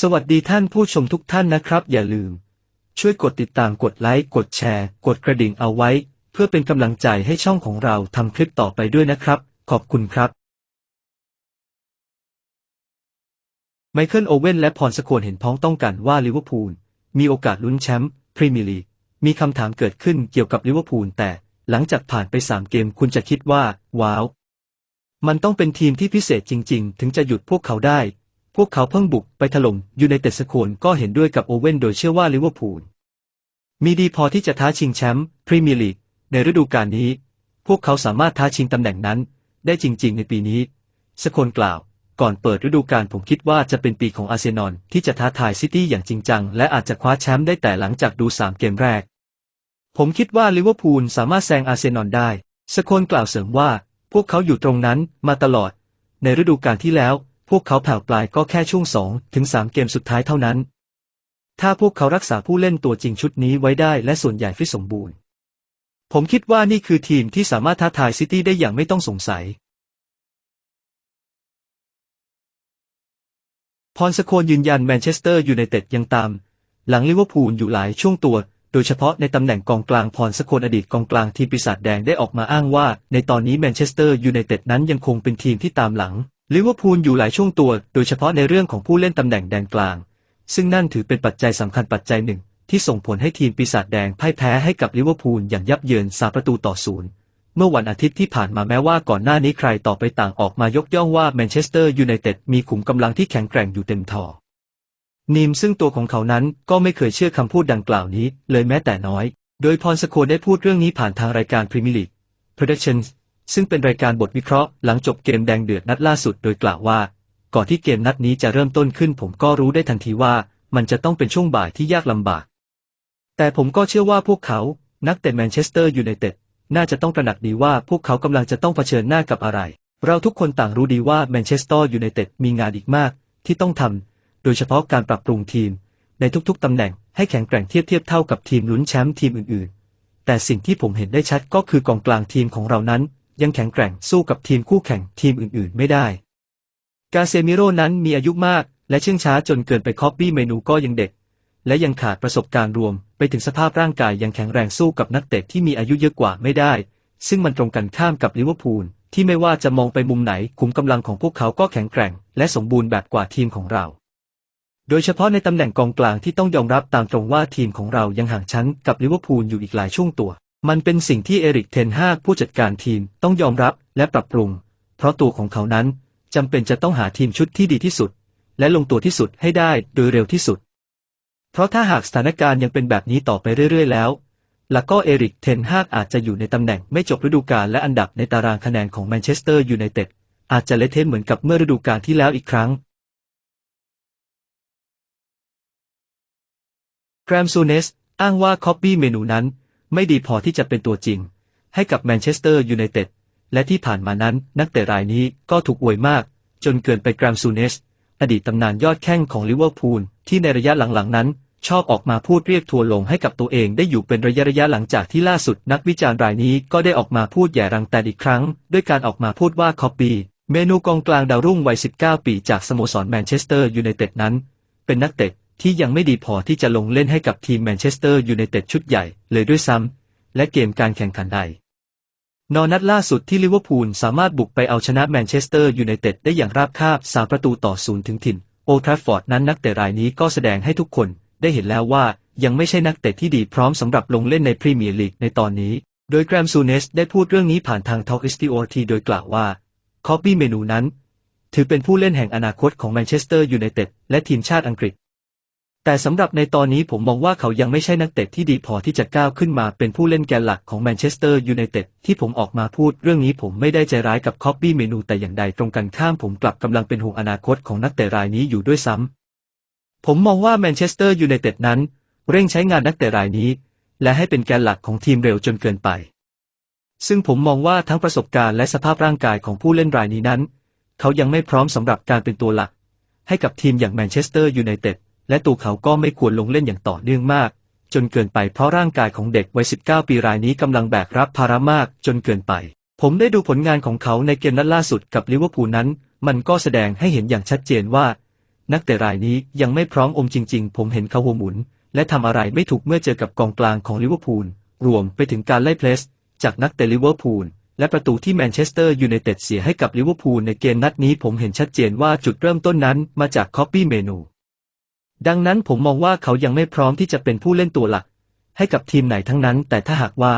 สวัสดีท่านผู้ชมทุกท่านนะครับ อย่าลืม ช่วยกดติดตามกดไลค์กดแชร์ กดกระดิ่งเอาไว้ เพื่อเป็นกำลังใจให้ช่องของเราทำคลิปต่อไปด้วยนะครับ ขอบคุณครับ ไมเคิลโอเว่นและพรสโคนเห็นพ้องต้องกันว่าลิเวอร์พูลมีโอกาสลุ้นแชมป์พรีเมียร์ลีกมีคำถามเกิดขึ้นเกี่ยวกับลิเวอร์พูลแต่หลังจากผ่านไปสามเกมคุณจะคิดว่า ว้าว มันต้องเป็นทีมที่พิเศษจริง ๆ ถึงจะหยุดพวกเขาได้ พวกเขาเพิ่งบุกไปถล่มยูไนเต็ดสโคนก็เห็นด้วยกับโอเว่นโดยเชื่อว่าลิเวอร์พูลมีดีพอที่จะท้าชิงแชมป์พรีเมียร์ลีกในฤดูกาลนี้ พวกเขาสามารถท้าชิงตำแหน่งนั้น ได้จริง ๆ ในปีนี้สโคนกล่าว ก่อนเปิดฤดูกาลผมคิดว่าจะเป็นปีของอาร์เซนอลที่จะท้าทายซิตี้อย่างจริงจัง และอาจจะคว้าแชมป์ได้แต่หลังจากดูสามเกมแรก ผมคิดว่าลิเวอร์พูลสามารถแซงอาร์เซนอลได้สโคนกล่าวเสริมว่า พวกเขาอยู่ตรงนั้นมาตลอด ในฤดูกาลที่แล้ว พวกเขาแผ่วปลายก็แค่ช่วงสองถึงสามเกมสุดท้ายเท่านั้น ถ้าพวกเขารักษาผู้เล่นตัวจริงชุดนี้ไว้ได้และส่วนใหญ่ฟิตสมบูรณ์ ผมคิดว่านี่คือทีมที่สามารถท้าทายซิตี้ได้อย่างไม่ต้องสงสัย พรสโคนยืนยันแมนเชสเตอร์ยูไนเต็ดยังตาม หลังลิเวอร์พูลอยู่หลายช่วงตัวโดยเฉพาะในตำแหน่งกองกลางพรสโคนอดีตกองกลางทีมปีศาจแดงได้ออกมาอ้างว่า ในตอนนี้แมนเชสเตอร์ยูไนเต็ดนั้นยังคงเป็นทีมที่ตามหลัง ลิเวอร์พูลอยู่หลายช่วงตัว โดยเฉพาะในเรื่องของผู้เล่นตำแหน่งแดนกลาง ซึ่งนั่นถือเป็นปัจจัยสำคัญปัจจัยหนึ่ง ที่ส่งผลให้ทีมปีศาจแดงพ่ายแพ้ให้กับลิเวอร์พูลอย่างยับเยินสาประตูต่อศูนย์เมื่อวันอาทิตย์ที่ผ่านมาแม้ว่าก่อนหน้านี้ใครต่อไปต่างออกมายกย่องว่าแมนเชสเตอร์ยูไนเต็ดมีขุมกำลังที่แข็งแกร่งอยู่เต็มท่อนีมซึ่งตัวของเขานั้นก็ไม่เคยเชื่อคำพูดดังกล่าวนี้เลยแม้แต่น้อย โดยพรสโคได้พูดเรื่องนี้ผ่านทางรายการพรีเมียร์ลีก Predictions ซึ่งเป็นรายการบทวิเคราะห์หลังจบเกมแดงเดือดนัดล่าสุดโดยกล่าวว่า ก่อนที่เกมนัดนี้จะเริ่มต้นขึ้น ผมก็รู้ได้ทันทีว่า มันจะต้องเป็นช่วงบ่ายที่ยากลำบาก แต่ผมก็เชื่อว่าพวกเขานักเตะแมนเชสเตอร์ยูไนเต็ดน่าจะต้องตระหนักดีว่าพวกเขากำลังจะต้องเผชิญหน้ากับอะไร เราทุกคนต่างรู้ดีว่าแมนเชสเตอร์ยูไนเต็ดมีงานอีกมาก ที่ต้องทำ โดยเฉพาะการปรับปรุงทีม ในทุกๆตำแหน่งให้แข็งแกร่งเทียบเทียบเท่ากับทีมลุ้นแชมป์ทีมอื่นๆ แต่สิ่งที่ผมเห็นได้ชัดก็คือกองกลางทีมของเรานั้น ยังแข็งแกร่งสู้กับทีมคู่แข่งทีมอื่นๆ ไม่ได้ กาเซมิโร่นั้นมีอายุมาก และเชื่องช้าจนเกินไปคอปปี้เมนูก็ยังเด็ก และยังขาดประสบการณ์รวม ไปถึงสภาพร่างกายยังแข็งแรงสู้กับนักเตะที่มีอายุเยอะกว่าไม่ได้ ซึ่งมันตรงกันข้ามกับลิเวอร์พูลที่ไม่ว่าจะมองไปมุมไหนขุมกำลังของพวกเขาก็แข็งแกร่ง และสมบูรณ์แบบกว่าทีมของเรา โดยเฉพาะในตำแหน่งกองกลางที่ต้องยอมรับตามตรงว่าทีมของเรายังห่างชั้นกับลิเวอร์พูลอยู่อีกหลายช่วงตัว มันเป็นสิ่งที่เอริกเทนฮากผู้จัดการทีมต้องยอมรับและปรับปรุง เพราะตัวของเขานั้นจำเป็นจะต้องหาทีมชุดที่ดีที่สุด และลงตัวที่สุดให้ได้โดยเร็วที่สุด เพราะถ้าหากสถานการณ์ยังเป็นแบบนี้ต่อไปเรื่อย ๆ แล้วแล้วก็เอริกเทนฮากอาจจะอยู่ในตำแหน่งไม่จบฤดูกาลและอันดับในตารางคะแนนของแมนเชสเตอร์ยูไนเต็ดอาจจะเละเทะเหมือนกับเมื่อฤดูกาลที่แล้วอีกครั้ง แกรมซูเนส อ้างว่าคอปปี้เมนูนั้น ไม่ดีพอที่จะเป็นตัวจริง ให้กับแมนเชสเตอร์ยูไนเต็ดและที่ผ่านมานั้นนักเตะรายนี้ก็ถูกอวยมาก จนเกินไปแกรมซูเนส อดีตตำนานยอดแข้งของลิเวอร์พูลที่ในระยะหลังๆนั้น ชอบออกมาพูดเรียกทัวลงให้กับตัวเองได้อยู่เป็นระยะระยะหลังจากที่ล่าสุดนักวิจารณ์รายนี้ก็ได้ออกมาพูดแย่รังแต่อีกครั้ง ด้วยการออกมาพูดว่าคอปปี้เมนูกองกลางดาวรุ่งวัย 19 ปีจากสโมสรแมนเชสเตอร์ยูไนเต็ดนั้น เป็นนักเตะ ที่ยังไม่ดีพอที่จะลงเล่นให้กับทีมแมนเชสเตอร์ยูไนเต็ดชุดใหญ่เลยด้วยซ้ำ และเกมการแข่งขันใด นอนนัดล่าสุดที่ลิเวอร์พูลสามารถบุกไปเอาชนะแมนเชสเตอร์ยูไนเต็ดได้อย่างราบคาบสามประตูต่อศูนย์ถึงถิ่น โอทราฟฟอร์ดนั้นนักเตะรายนี้ก็แสดงให้ทุกคนได้เห็นแล้วว่ายังไม่ใช่นักเตะที่ดีพร้อมสำหรับลงเล่นในพรีเมียร์ลีกในตอนนี้ โดยแกรมซูเนสได้พูดเรื่องนี้ผ่านทางทอ l ก s ติโอทีโดยกล่าวว่าคอปปี้เมนูนั้น ถือเป็นผู้เล่นแห่งอนาคตของแมนเชสเตอร์ยูไนเต็ดและทีมชาติอังกฤษ แต่สำหรับในตอนนี้ผมมองว่าเขายังไม่ใช่นักเตะที่ดีพอที่จะก้าวขึ้นมาเป็นผู้เล่นแกนหลักของแมนเชสเตอร์ยูไนเต็ดที่ผมออกมาพูดเรื่องนี้ผมไม่ได้ใจร้ายกับคอปปี้เมนูแต่อย่างใดตรงกันข้ามผมกลับกำลังเป็นห่วงอนาคตของนักเตะรายนี้อยู่ด้วยซ้ำผมมองว่าแมนเชสเตอร์ยูไนเต็ดนั้น เร่งใช้งานนักเตะรายนี้ และให้เป็นแกนหลักของทีมเร็วจนเกินไป ซึ่งผมมองว่าทั้งประสบการณ์และสภาพร่างกายของผู้เล่นรายนี้นั้น เขายังไม่พร้อมสำหรับการเป็นตัวหลัก ให้กับทีมอย่างแมนเชสเตอร์ยูไนเต็ด และตัวเขาก็ไม่ควรลงเล่นอย่างต่อเนื่องมาก จนเกินไปเพราะร่างกายของเด็กวัย 19 ปีรายนี้กำลังแบกรับภาระมากจนเกินไป ผมได้ดูผลงานของเขาในเกมนัดล่าสุดกับลิเวอร์พูลนั้น มันก็แสดงให้เห็นอย่างชัดเจนว่า นักเตะรายนี้ยังไม่พร้อมอมจริง ๆ ผมเห็นเขาหัวหมุน และทำอะไรไม่ถูกเมื่อเจอกับกองกลางของลิเวอร์พูลรวมไปถึงการไล่เพลสจากนักเตะลิเวอร์พูลและประตูที่แมนเชสเตอร์ยูไนเต็ดเสียให้กับลิเวอร์พูลในเกมนัดนี้ผมเห็นชัดเจนว่าจุดเริ่มต้นนั้นมาจากคอปปี้เมนู ดังนั้นผมมองว่าเขายังไม่พร้อมที่จะเป็นผู้เล่นตัวหลัก ให้กับทีมไหนทั้งนั้น แต่ถ้าหากว่า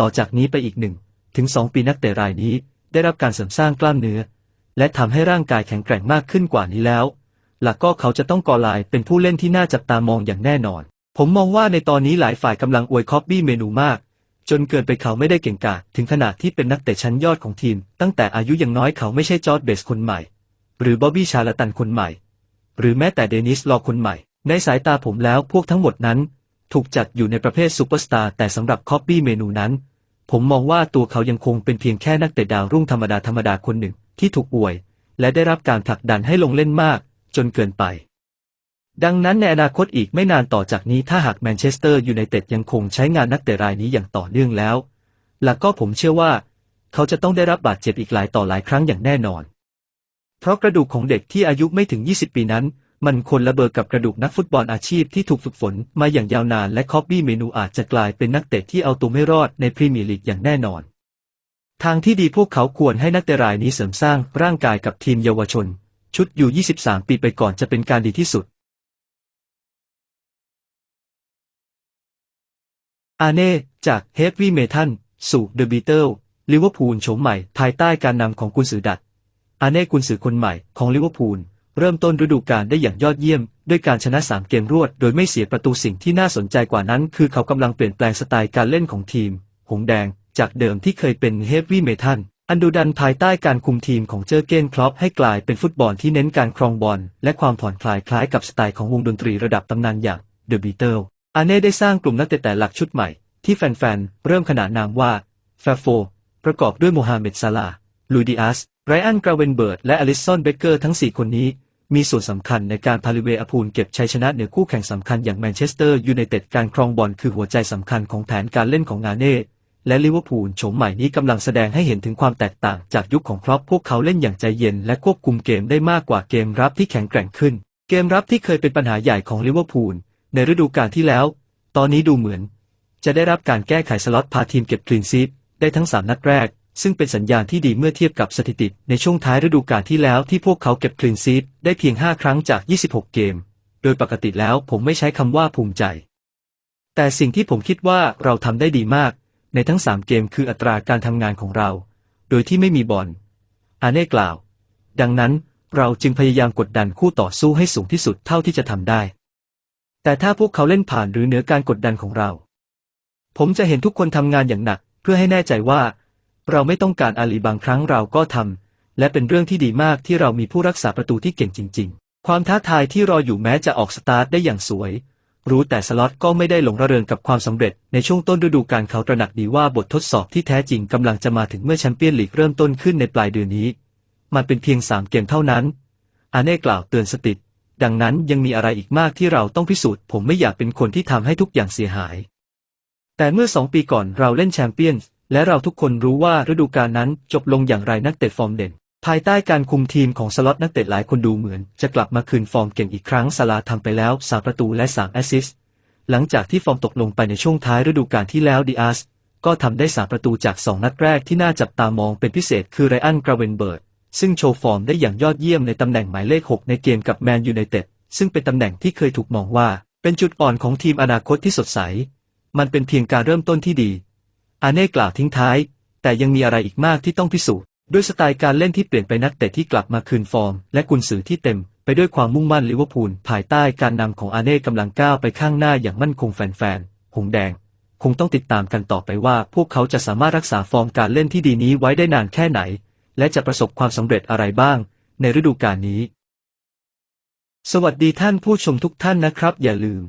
ต่อจากนี้ไปอีกหนึ่งถึงสองปีนักเตะรายนี้ ได้รับการเสริมสร้างกล้ามเนื้อ และทำให้ร่างกายแข็งแกร่งมากขึ้นกว่านี้แล้ว หลักก็เขาจะต้องก่อลายเป็นผู้เล่นที่น่าจับตามองอย่างแน่นอน ผมมองว่าในตอนนี้หลายฝ่ายกำลังอวยคอปปี้เมนูมาก จนเกินไปเขาไม่ได้เก่งกาจถึงขนาดที่เป็นนักเตะชั้นยอดของทีม ตั้งแต่อายุยังน้อยเขาไม่ใช่จอร์ดเบสคนใหม่ หรือบ๊อบบี้ชาลตันคนใหม่ หรือแม้แต่เดนิสลอคนใหม่ ในสายตาผมแล้วพวกทั้งหมดนั้น ถูกจัดอยู่ในประเภทซูเปอร์สตาร์แต่สำหรับคอปปี้เมนูนั้น ผมมองว่าตัวเขายังคงเป็นเพียงแค่นักเตะดาวรุ่งธรรมดาธรรมดาคนหนึ่งที่ถูกอวย และได้รับการผลักดันให้ลงเล่นมาก จนเกินไป ดังนั้นในอนาคตอีกไม่นานต่อจากนี้ถ้าหากแมนเชสเตอร์ยูไนเต็ดยังคงใช้งานนักเตะรายนี้อย่างต่อเนื่องแล้ว แล้วก็ผมเชื่อว่า เขาจะต้องได้รับบาดเจ็บอีกหลายต่อหลายครั้งอย่างแน่นอน เพราะกระดูกของเด็กที่อายุไม่ถึง 20 ปีนั้น มันคนละเบอร์กับกระดูกนักฟุตบอลอาชีพที่ถูกฝึกฝนมาอย่างยาวนานและคอบบี้เมนูอาจจะกลายเป็นนักเตะที่เอาตัวไม่รอดในพรีเมียร์ลีกอย่างแน่นอน ทางที่ดีพวกเขาควรให้นักเตะรายนี้เสริมสร้างร่างกายกับทีมเยาวชน ชุดอยู่ 23 ปีไปก่อนจะเป็นการดีที่สุด อาเน่จากเฮฟวี่เมทัลสู่เดอะบีเทิลลิเวอร์พูลโฉมใหม่ภายใต้การนำของกุนซือดัด อาเน่กุนซือคนใหม่ของลิเวอร์พูลเริ่มต้นฤดูกาลได้อย่างยอดเยี่ยม ด้วยการชนะ 3 เกมรวด โดยไม่เสียประตูสิ่งที่น่าสนใจกว่านั้น คือเขากำลังเปลี่ยนแปลงสไตล์การเล่นของทีม หงแดง จากเดิมที่เคยเป็นเฮฟวี่เมทัลอันดูดันภายใต้การคุมทีมของเจอร์เกนคลอปให้กลายเป็นฟุตบอลที่เน้นการครองบอล และความผ่อนคลายคล้ายกับสไตล์ของวงดนตรีระดับตำนานอย่างเดอะบีเทิลอาเน่ได้สร้างกลุ่มนักเตะแต่หลักชุดใหม่ ที่แฟนๆเริ่มขนานนามว่าแฟโฟประกอบด้วยโมฮัมเหม็ดซาลาห์ลูดิอัส ไรอันกราเวนเบิร์ดและอลิสซอนเบเกอร์ทั้ง 4 คนนี้ มีส่วนสำคัญในการพาลิเวอพูลเก็บชัยชนะเหนือคู่แข่งสำคัญอย่างแมนเชสเตอร์ยูไนเต็ดการครองบอลคือหัวใจสำคัญของแผนการเล่นของงาเน่และลิเวอร์พูลโฉมใหม่นี้กำลังแสดงให้เห็นถึงความแตกต่างจากยุคของครอปพวกเขาเล่นอย่างใจเย็นและควบคุมเกมได้มากกว่าเกมรับที่แข็งแกร่งขึ้น เกมรับที่เคยเป็นปัญหาใหญ่ของลิเวอร์พูลในฤดูกาลที่แล้ว ตอนนี้ดูเหมือน จะได้รับการแก้ไขสล็อตพาทีมเก็บคลีนซีทได้ทั้ง 3 นัดแรก ซึ่งเป็นสัญญาณที่ดีเมื่อเทียบกับสถิติในช่วงท้ายฤดูกาลที่แล้วที่พวกเขาเก็บคลีนซีทได้เพียง 5 ครั้งจาก 26 เกม โดยปกติแล้วผมไม่ใช้คำว่าภูมิใจ แต่สิ่งที่ผมคิดว่าเราทำได้ดีมาก ในทั้ง 3 เกมคืออัตราการทำงานของเรา โดยที่ไม่มีบอล อาเน่กล่าว ดังนั้นเราจึงพยายามกดดันคู่ต่อสู้ให้สูงที่สุดเท่าที่จะทำได้ แต่ถ้าพวกเขาเล่นผ่านหรือเหนือการกดดันของเรา ผมจะเห็นทุกคนทำงานอย่างหนัก เพื่อให้แน่ใจว่า เราไม่ต้องการอาลีบางครั้งเราก็ทำ และเป็นเรื่องที่ดีมากที่เรามีผู้รักษาประตูที่เก่งจริง ๆ ความท้าทายที่รออยู่แม้จะออกสตาร์ทได้อย่างสวย รู้แต่สล็อตก็ไม่ได้หลงระเริงกับความสำเร็จในช่วงต้นฤดูกาลเขาตระหนักดีว่าบททดสอบที่แท้จริงกำลังจะมาถึงเมื่อแชมเปี้ยนลีกเริ่มต้นขึ้นในปลายเดือนนี้ มันเป็นเพียงสามเกมเท่านั้น อาเน่กล่าวเตือนสติดังนั้นยังมีอะไรอีกมากที่เราต้องพิสูจน์ ผมไม่อยากเป็นคนที่ทำให้ทุกอย่างเสียหาย แต่เมื่อสองปีก่อนเราเล่นแชมเปี้ยนส์ และเราทุกคนรู้ว่าฤดูกาลนั้นจบลงอย่างไรนักเตะฟอร์มเด่น ภายใต้การคุมทีมของสล็อตนักเตะหลายคนดูเหมือน จะกลับมาคืนฟอร์มเก่งอีกครั้งซาลาทำไปแล้วสามประตูและสามแอสซิสต์หลังจากที่ฟอร์มตกลงไปในช่วงท้ายฤดูกาลที่แล้วดิอาสก็ทำได้สามประตูจากสองนัดแรกที่น่าจับตามองเป็นพิเศษคือไรอันกราเวนเบิร์ดซึ่งโชว์ฟอร์มได้อย่างยอดเยี่ยมในตำแหน่งหมายเลข 6 ในเกมกับแมนยูไนเต็ดซึ่งเป็นตำแหน่งที่เคยถูกมองว่า เป็นจุดอ่อนของทีมอนาคตที่สดใส มันเป็นเพียงการเริ่มต้นที่ดี อาเน่กล่าวทิ้งท้าย แต่ยังมีอะไรอีกมากที่ต้องพิสูจน์ด้วยสไตล์การเล่นที่เปลี่ยนไปนักเตะที่กลับมาคืนฟอร์ม และกุนสือที่เต็ม ไปด้วยความมุ่งมั่นลิเวอร์พูลภายใต้การนำของอาเน่กำลังก้าวไปข้างหน้าอย่างมั่นคงแฟนๆหงแดง คงต้องติดตามกันต่อไปว่าพวกเขาจะสามารถรักษาฟอร์มการเล่นที่ดีนี้ไว้ได้นานแค่ไหน และจะประสบความสำเร็จอะไรบ้าง ในฤดูกาลนี้ สวัสดีท่านผู้ชมทุกท่านนะครับ อย่าลืม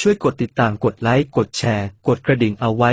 ช่วยกดติดตามกดไลค์กดแชร์ กดกระดิ่งเอาไว้